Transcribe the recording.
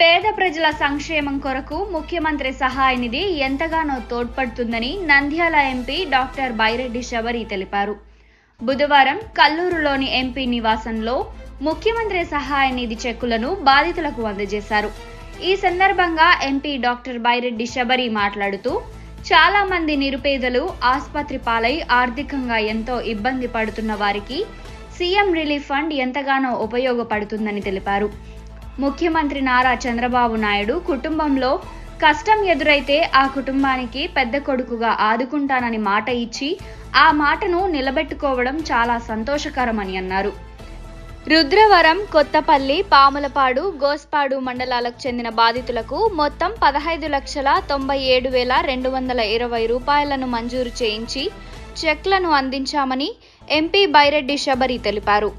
పేద ప్రజల సంక్షేమం కొరకు ముఖ్యమంత్రి సహాయ నిధి ఎంతగానో తోడ్పడుతుందని నంద్యాల ఎంపీ డాక్టర్ బైరెడ్డి శబరి తెలిపారు. బుధవారం కల్లూరులోని ఎంపీ నివాసంలో ముఖ్యమంత్రి సహాయ నిధి చెక్కులను బాధితులకు అందజేశారు. ఈ సందర్భంగా ఎంపీ డాక్టర్ బైరెడ్డి శబరి మాట్లాడుతూ చాలా మంది నిరుపేదలు ఆసుపత్రి పాలై ఆర్థికంగా ఎంతో ఇబ్బంది పడుతున్న వారికి సీఎం రిలీఫ్ ఫండ్ ఎంతగానో ఉపయోగపడుతుందని తెలిపారు. ముఖ్యమంత్రి నారా చంద్రబాబు నాయుడు కుటుంబంలో కష్టం ఎదురైతే ఆ కుటుంబానికి పెద్ద కొడుకుగా ఆదుకుంటానని మాట ఇచ్చి ఆ మాటను నిలబెట్టుకోవడం చాలా సంతోషకరమని అన్నారు. రుద్రవరం కొత్తపల్లి పాములపాడు గోస్పాడు మండలాలకు చెందిన బాధితులకు మొత్తం పదహైదు లక్షల తొంభై ఏడు వేల రెండు వందల ఇరవై రూపాయలను మంజూరు చేయించి చెక్లను అందించామని ఎంపీ బైరెడ్డి శబరి తెలిపారు.